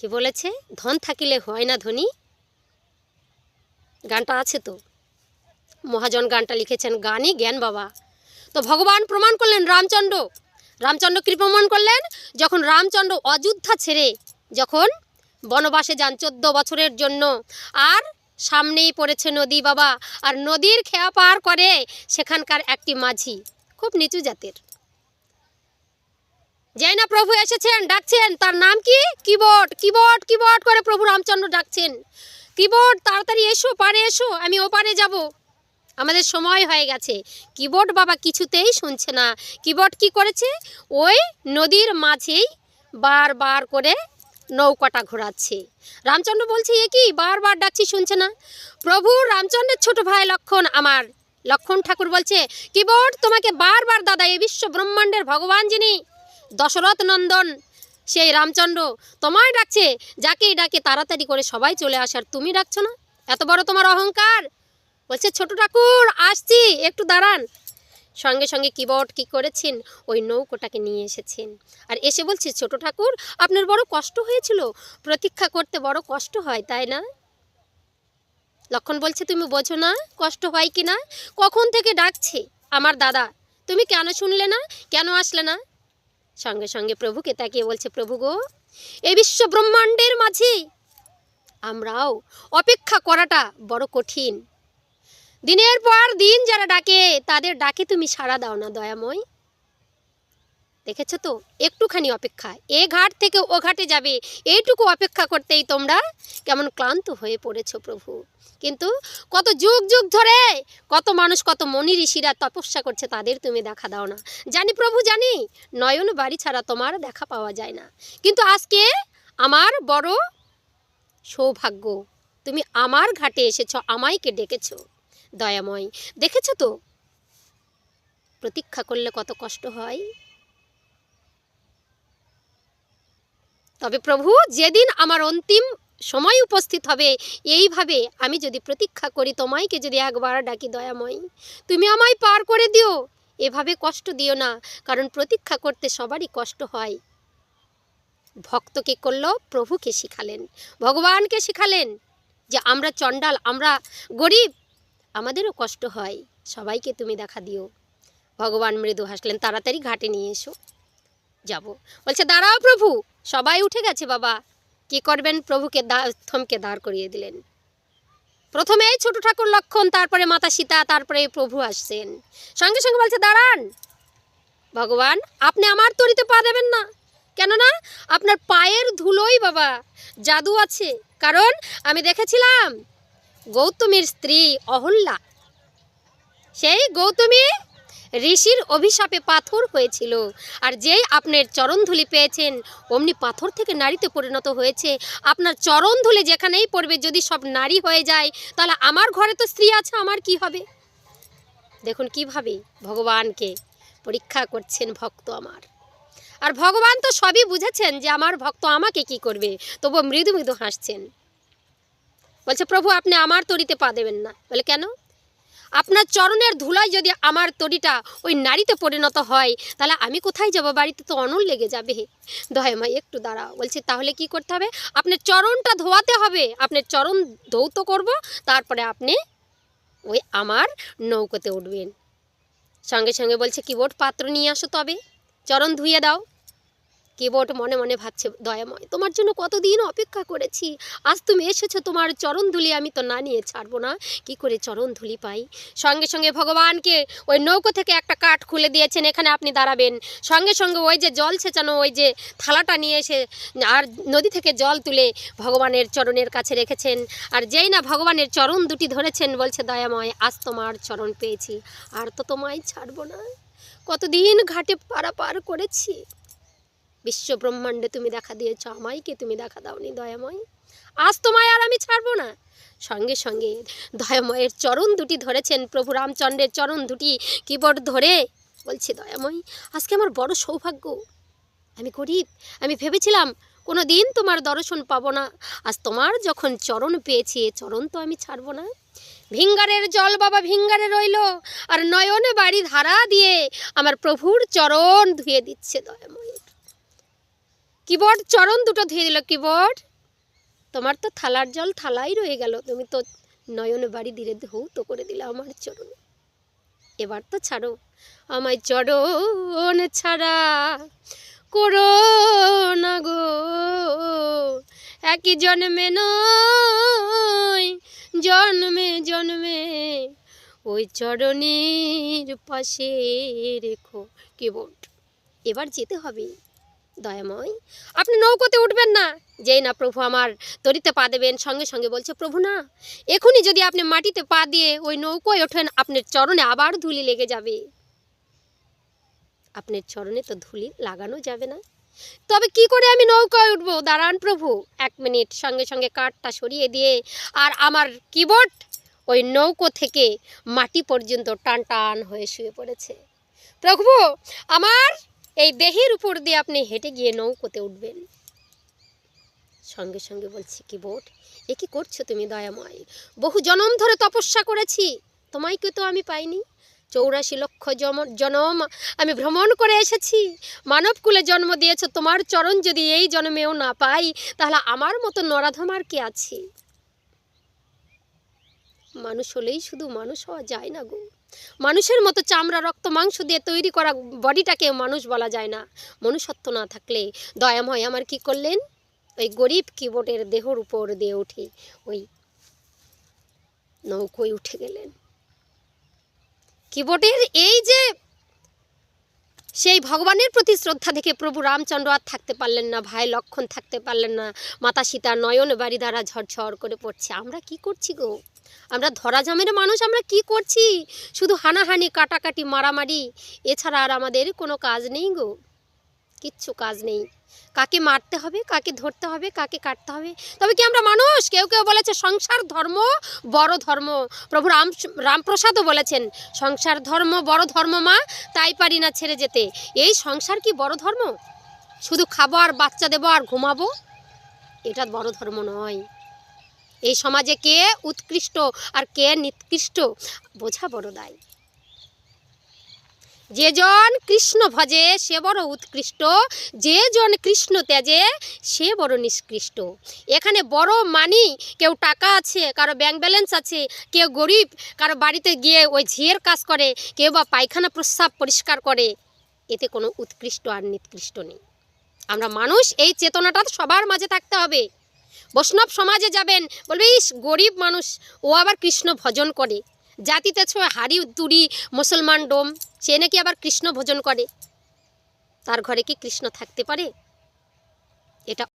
কি বলেছে? ধন থাকিলে হয় না ধনী। গানটা আছে তো। মহাজন গানটা লিখেছেন, গানই জ্ঞান বাবা। তো ভগবান প্রমাণ করলেন রামচন্দ্র। রামচন্দ্র কি প্রমাণ করলেন? যখন রামচন্দ্র অযোধ্যা ছেড়ে যখন বনবাসে যান চোদ্দ বছরের জন্য, আর সামনেই পড়েছে নদী বাবা, আর নদীর খেয়া পার করে সেখানকার একটি মাঝি, খুব নিচু জাতের। যাই না প্রভু এসেছেন, ডাকছেন, তার নাম কি? কিবোর্ড কিবোর্ড কিবোর্ড করে প্রভু রামচন্দ্র ডাকছেন। কিবোর্ড, তাড়াতাড়ি এসো, পারে এসো, আমি ওপারে যাব। আমাদের সময় হয়ে গেছে। কিবোর্ড বাবা কিছুতেই শুনছে না। কিবোর্ড কি করেছে? ওই নদীর মাঝেই বারবার করে নৌকাটা ঘোরাচ্ছে। রামচন্দ্র বলছে, এ কি? বারবার ডাকছি, শুনছে না? প্রভু, রামচন্দ্রের ছোট ভাই লক্ষণ আমার। লক্ষণ ঠাকুর বলছে, কিবোর্ড, তোমাকে বারবার দাদা এই বিশ্ব ব্রহ্মাণ্ডের ভগবান যিনি। দশরথ নন্দন, সেই রামচন্দ্র তোমায় ডাকছে। যাকেই ডাকে তাড়াতাড়ি করে সবাই চলে আসার। তুমি ডাকছো না? এত বড় তোমার অহংকার? বলছে, ছোট ঠাকুর, আসছি, একটু দাঁড়ান। সঙ্গে সঙ্গে কিবোর্ড কি করেছেন? ওই নৌকোটাকে নিয়ে এসেছেন। আর এসে বলছে, ছোট ঠাকুর, আপনার বড় কষ্ট হয়েছিল। প্রতীক্ষা করতে বড় কষ্ট হয়, তাই না? লক্ষণ বলছে, তুমি বোঝো না কষ্ট হয় কি না কখন থেকে ডাকছে? আমার দাদা, তুমি কেন শুনলে না? কেন আসলে না? সঙ্গে সঙ্গে প্রভুকে তাকিয়ে বলছে, প্রভু গো, এই বিশ্ব ব্রহ্মাণ্ডের মাঝে আমরাও অপেক্ষা করাটা বড় কঠিন। দিনের পর দিন যারা ডাকে, তাদের ডাকে তুমি সাড়া দাও না দয়াময়। দেখেছ তো? একটুখানি অপেক্ষা। এ ঘাট থেকে ও ঘাটে যাবে। এইটুকু অপেক্ষা করতেই তোমরা কেমন ক্লান্ত হয়ে পড়েছো প্রভু। কিন্তু কত যুগ যুগ ধরে কত মানুষ, কত মনি ঋষিরা তপস্যা করছে, তাদের তুমি দেখা দাও না। জানি প্রভু, জানি, নয়ন বাড়ি ছাড়া তোমার দেখা পাওয়া যায় না। কিন্তু আজকে আমার বড় সৌভাগ্য, তুমি আমার ঘাটে এসেছ আমাইকে ডেকেছ। দয়াময়, দেখেছ তো? প্রতীক্ষা করলে কত কষ্ট হয়। তবে প্রভু, যেদিন আমার অন্তিম সময় উপস্থিত হবে, এইভাবে আমি যদি প্রতীক্ষা করি, তোমাইকে যদি একবার ডাকি দয়াময়, তুমি আমায় পার করে দিও। এভাবে কষ্ট দিও না, কারণ প্রতীক্ষা করতে সবারই কষ্ট হয়। ভক্তকে করল প্রভুকে শিখালেন ভগবানকে শিখালেন যে আমরা চণ্ডাল, আমরা গরিব, আমাদেরও কষ্ট হয়। সবাইকে তুমি দেখা দিও। ভগবান মৃদু হাসলেন, তাড়াতাড়ি ঘাটে নিয়ে এসো। যাব। বলছে, দাঁড়াও প্রভু, সবাই উঠে গেছে বাবা। কি করবেন? প্রভুকে দা- থমকে দাঁড় করিয়ে দিলেন। প্রথমে ছোট ঠাকুর লক্ষণ, তারপরে মাতা সীতা, তারপরে প্রভু আসছেন। সঙ্গে সঙ্গে বলছে, দাঁড়ান, ভগবান, আপনি আমার তরিতে পা দেবেন না। কেননা, আপনার পায়ের ধুলোই বাবা জাদু আছে। কারণ, আমি দেখেছিলাম, গৌতমীর স্ত্রী অহল্যা। সেই গৌতমী ঋষির অভিশাপে পাথর হয়েছিল। আর যেই আপনার চরণধুলি পেয়েছেন, অমনি পাথর থেকে নারীতে পরিণত হয়েছে। আপনার চরণধুলি যেখানেই পড়বে, যদি সব নারী হয়ে যায়, তাহলে আমার ঘরে তো স্ত্রী আছে, আমার কি হবে? দেখুন কীভাবে ভগবানকে পরীক্ষা করছেন ভক্ত আমার। আর ভগবান তো সবই বুঝেছেন যে আমার ভক্ত আমাকে কি করবে তবু মৃদু মৃদু হাসছেন। বলছে, প্রভু, আপনি আমার তরিতে পা দেবেন না। বলে, কেন? আপনার চরণের ধুলায় যদি আমার তরিটা ওই নারীতে পরিণত হয়, তাহলে আমি কোথায় যাব? বাড়িতে তো অনল লেগে যাবে। দয়ামাই একটু দাঁড়াও। বলছে, তাহলে কি করতে হবে? আপনার চরণটা ধোয়াতে হবে। আপনার চরণ ধৌত করব, তারপরে আপনি ওই আমার নৌকোতে উঠবেন। সঙ্গে সঙ্গে বলছে, কিবোর্ড পাত্র নিয়ে আসো তবে। চরণ ধুয়ে দাও। কিবোর্ড মনে মনে ভাবছে, দয়াময়, তোমার জন্য কতদিন অপেক্ষা করেছি? আজ তুমি এসেছ, তোমার চরণ ধুলি আমি তো না নিয়ে ছাড়বো না। কি করে চরণ ধুলি পাই? সঙ্গে সঙ্গে ভগবানকে ওই নৌকো থেকে একটা কাঠ খুলে দিয়েছেন, এখানে আপনি দাঁড়াবেন। সঙ্গে সঙ্গে ওই যে জল ছেঁচানো ওই যে থালাটা নিয়ে এসে আর নদী থেকে জল তুলে ভগবানের চরণের কাছে রেখেছেন। আর যেই না ভগবানের চরণ দুটি ধরেছেন, বলছে, দয়াময়, আজ তোমার চরণ পেয়েছি, আর তো তোমায় ছাড়বো না। কতদিন ঘাটে পারাপার করেছি? বিশ্ব ব্রহ্মাণ্ডে তুমি দেখা দিয়েছ আমাইকে তুমি দেখা দাওনি দয়াময়? আজ তোমায় আর আমি ছাড়বো না। সঙ্গে সঙ্গে দয়াময়ের চরণ দুটি ধরেছেন, প্রভু রামচন্দ্রের চরণ দুটি কিবোর্ড ধরে। বলছে, দয়াময়, আজকে আমার বড় সৌভাগ্য। আমি গরিব, আমি ভেবেছিলাম কোনো দিন তোমার দর্শন পাবো না। আজ তোমার যখন চরণ পেয়েছি চরণ তো আমি ছাড়বো না। ভিঙ্গারের জল বাবা ভিঙ্গারে রইল, আর নয়নে বাড়ি ধারা দিয়ে আমার প্রভুর চরণ ধুয়ে দিচ্ছে দয়াময়। কিবোর্ড, চরণ দুটো ধুয়ে দিল কিবোর্ড। তোমার তো থালার জল থালাই রয়ে গেল। তুমি তো নয়নে বাড়ি ধীরে ধৌত করে দিলে আমার চরণ। এবার তো ছাড়ো, আমায় চরণ ছাড়া করো না গো। একই জন্মে নয়, জন্মে জন্মে ওই চরণের পাশে রেখো কিবোর্ড। এবার যেতে হবে। দয়াময়। আপনি নৌকোতে উঠবেন না। যেই না প্রভু আমার তরিতে পা দেবেন, সঙ্গে সঙ্গে বলছে, প্রভু না, এখনই যদি আপনি মাটিতে পা দিয়ে ওই নৌকোয় ওঠেন, আপনার চরণে আবার ধুলি লেগে যাবে। আপনার চরণে তো ধুলি লাগানো যাবে না। তবে কি করে আমি নৌকায় উঠবো? দাঁড়ান প্রভু। এক মিনিট, সঙ্গে সঙ্গে কাঠটা সরিয়ে দিয়ে আর আমার কিবোর্ড ওই নৌকো থেকে মাটি পর্যন্ত টান টান হয়ে শুয়ে পড়েছে। প্রভু, আমার এই দেহের উপর দিয়ে আপনি হেঁটে গিয়ে নৌকোতে উঠবেন। সঙ্গে সঙ্গে বলছি, কি বোট? এ কি করছ তুমি দয়াময়? বহু জনম ধরে তপস্যা করেছি। তোমাইকে তো আমি পাইনি? চৌরাশি লক্ষ জম জনম আমি ভ্রমণ করে এসেছি। মানবকুলে জন্ম দিয়েছ, তোমার চরণ যদি এই জন্মেও না পাই, তাহলে আমার মতো নরাধমার কে আছে? মানুষ হলেই শুধু মানুষ হওয়া যায় না গো। মানুষের মতো চামড়া, রক্ত, মাংস দিয়ে তৈরি করা বডিটাকে মানুষ বলা যায় না। মনুষ্যত্ব না থাকলে দয়াময় আমার কি করলেন? ওই গরিব কিবোর্ডের দেহর উপর দিয়ে উঠে ওই নৌকোয় উঠে গেলেন। কিবোর্ডের এই যে সেই ভগবানের প্রতি শ্রদ্ধা দেখে প্রভু রামচন্দ্র আর থাকতে পারলেন না, ভাই লক্ষণ থাকতে পারলেন না, মাতা সীতা নয়ন বাড়ি দ্বারা ঝরঝর করে পড়ছে। আমরা কি করছি গো? আমরা ধরা মানুষ, আমরা কি করছি? শুধু হানাহানি, কাটাকাটি, মারামারি, এছাড়া আর আমাদের কোনো কাজ নেই গো। কিচ্ছু কাজ নেই। কাকে মারতে হবে, কাকে ধরতে হবে, কাকে কাটতে হবে? তবে কি আমরা মানুষ? কেউ কেউ বলেছে সংসার ধর্ম, বড় ধর্ম। প্রভু রাম, রামপ্রসাদও বলেছেন, সংসার ধর্ম, বড় ধর্ম মা, তাই পারি না ছেড়ে যেতে। এই সংসার কি বড় ধর্ম? শুধু খাব আর বাচ্চা দেবো আর ঘুমাবো? এটা বড় ধর্ম নয়। এই সমাজে কে উৎকৃষ্ট আর কে নিকৃষ্ট, বোঝা বড় দায়। যে জন কৃষ্ণ ভজে, সে বড় উৎকৃষ্ট। যে জন কৃষ্ণ ত্যাজে, সে বড় নিষ্কৃষ্ট। এখানে বড় মানি, কেউ টাকা আছে, কারও ব্যাংক ব্যালেন্স আছে, কেউ গরিব, কারও বাড়িতে গিয়ে ওই ঝিয়ের কাজ করে, কেউ বা পায়খানা প্রস্রাব পরিষ্কার করে, এতে কোনো উৎকৃষ্ট আর নিকৃষ্ট নেই। আমরা মানুষ, এই চেতনাটা সবার মাঝে থাকতে হবে। বৈষ্ণব সমাজে যাবেন, বলবে, ইস, গরিব মানুষ, ও আবার কৃষ্ণ ভজন করে। জাতিতে ছোঁয়া হাড়ি তুড়ি মুসলমান ডোম, সে নাকি আবার কৃষ্ণ ভোজন করে? তার ঘরে কি কৃষ্ণ থাকতে পারে? এটা